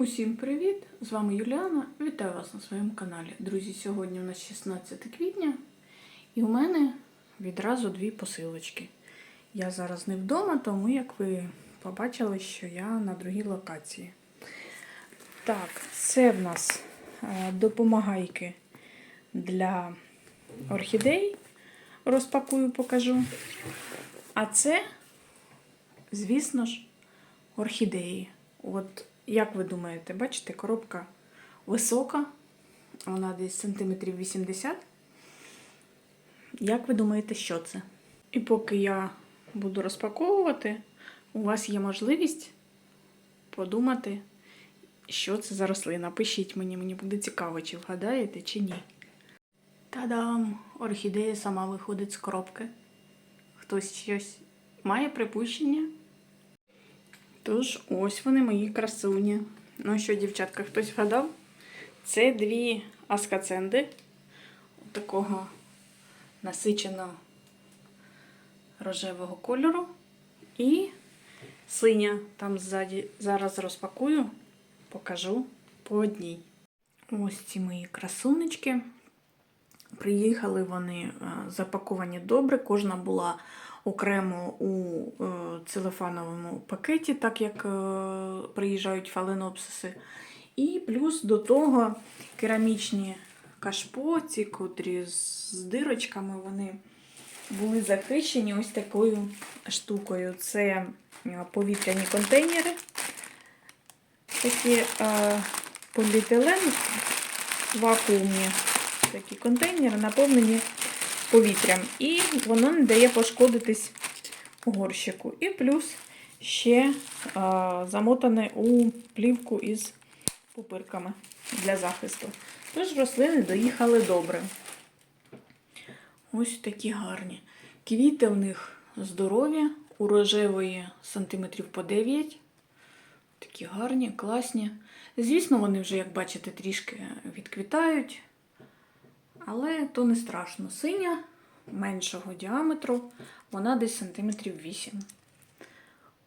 Усім привіт! З вами Юліана. Вітаю вас на своєму каналі. Друзі, сьогодні у нас 16 квітня, і у мене відразу дві посилочки. Я зараз не вдома, тому як ви побачили, що я на другій локації. Так, це в нас е, допомагайки для орхідей. Розпакую, покажу. А це, звісно ж, орхідеї. От як ви думаєте, бачите, коробка висока, вона десь сантиметрів 80. Як ви думаєте, що це? І поки я буду розпаковувати, у вас є можливість подумати, що це за рослина. Пишіть мені, мені буде цікаво, чи вгадаєте, чи ні. Та-дам! Орхідея сама виходить з коробки. Хтось щось має припущення? Тож, ось вони мої красуні. Ну що, дівчатка, хтось вгадав? Це дві аскаценди такого насиченого рожевого кольору. І синя там ззаді. Зараз розпакую, покажу по одній. Ось ці мої красунечки. Приїхали вони е, запаковані добре. Кожна була окремо у е, целефановому пакеті, так як е, приїжджають фаленопсиси. І плюс до того керамічні кашпо, ці котрі з дирочками, вони були захищені ось такою штукою. Це е, повітряні контейнери. Такі е, поліетилен вакуумні такі контейнери, наповнені повітрям. І воно не дає пошкодитись горщику. І плюс ще а, замотане у плівку із пупирками для захисту. Тож рослини доїхали добре. Ось такі гарні. Квіти в них здорові, у рожевої сантиметрів по 9. Такі гарні, класні. Звісно, вони вже, як бачите, трішки відквітають. Але то не страшно. Синя меншого діаметру, вона десь сантиметрів 8.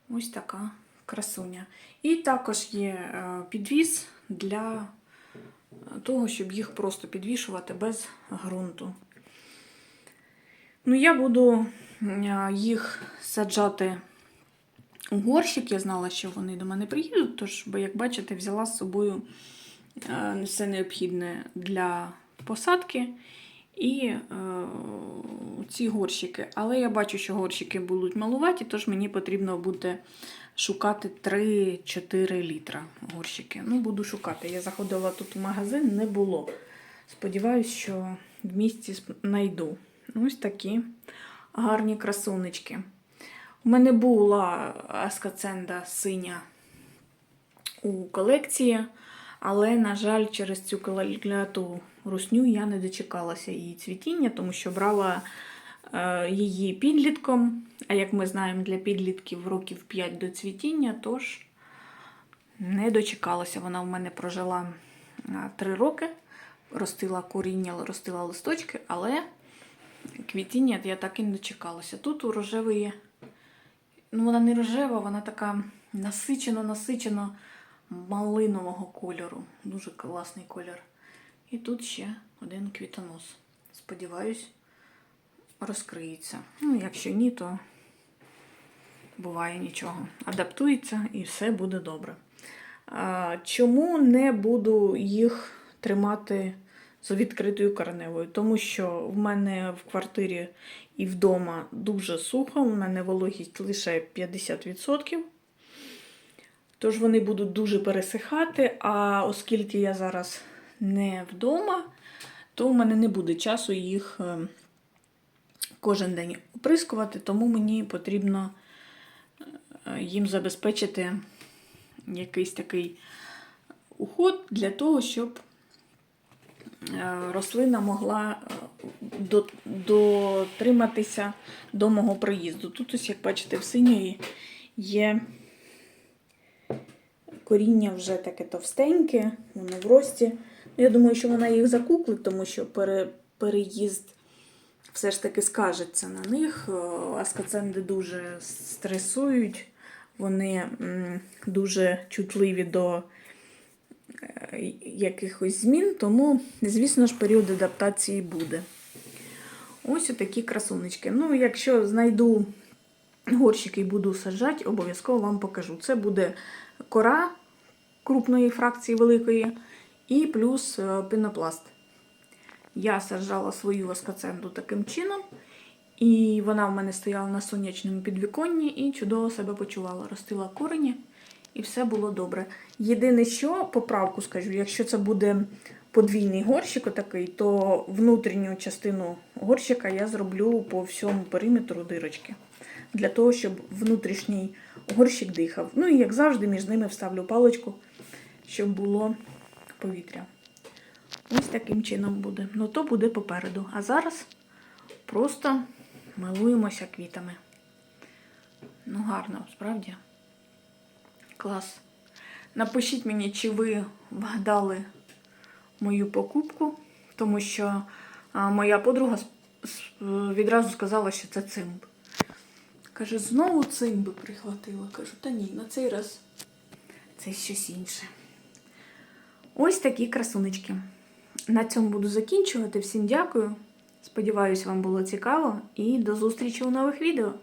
Ось така красуня. І також є е, підвіз для того, щоб їх просто підвішувати без ґрунту. Ну, я буду е, їх саджати у горщик. Я знала, що вони до мене приїдуть, тож, як бачите, взяла з собою е, все необхідне для посадки і е, ці горщики. Але я бачу, що горщики будуть малуваті, тож мені потрібно буде шукати 3-4 літра горщики. Ну, буду шукати. Я заходила тут в магазин, не було. Сподіваюсь, що в місті знайду. Ось такі гарні красунечки. У мене була аскаценда синя у колекції, але, на жаль, через цю кляту русню я не дочекалася її цвітіння, тому що брала е, її підлітком. А як ми знаємо, для підлітків років 5 до цвітіння, тож не дочекалася. Вона в мене прожила 3 роки, ростила коріння, ростила листочки, але квітіння я так і не дочекалася. Тут у рожевої, ну вона не рожева, вона така насичено-насичено малинового кольору. Дуже класний колір. І тут ще один квітонос. Сподіваюсь, розкриється. Ну, якщо ні, то буває нічого. Адаптується і все буде добре. Чому не буду їх тримати з відкритою кореневою? Тому що в мене в квартирі і вдома дуже сухо, у мене вологість лише 50%. Тож вони будуть дуже пересихати, а оскільки я зараз не вдома, то в мене не буде часу їх е, кожен день оприскувати, тому мені потрібно е, їм забезпечити якийсь такий уход для того, щоб е, рослина могла дотриматися до мого приїзду. Тут, ось, як бачите, в синьої є коріння вже таке товстеньке, воно в рості. Я думаю, що вона їх закуклить, тому що пере, переїзд все ж таки скажеться на них. Аскаценди дуже стресують, вони дуже чутливі до е, якихось змін, тому, звісно ж, період адаптації буде. Ось такі красунечки. Ну, якщо знайду горщики і буду саджати, обов'язково вам покажу. Це буде кора крупної фракції великої і плюс е, пінопласт. Я саджала свою оскоценду таким чином, і вона в мене стояла на сонячному підвіконні і чудово себе почувала. Ростила корені, і все було добре. Єдине, що поправку скажу, якщо це буде подвійний горщик отакий, то внутрішню частину горщика я зроблю по всьому периметру дирочки. Для того, щоб внутрішній горщик дихав. Ну і як завжди, між ними вставлю паличку, щоб було повітря. Ось таким чином буде. Ну то буде попереду. А зараз просто милуємося квітами. Ну, гарно, справді. Клас. Напишіть мені, чи ви вгадали мою покупку, тому що моя подруга відразу сказала, що це цимб. Каже, знову цимби прихватила. Кажу, та ні, на цей раз це щось інше. Ось такі красунечки. На цьому буду закінчувати. Всім дякую. Сподіваюсь, вам було цікаво і до зустрічі у нових відео.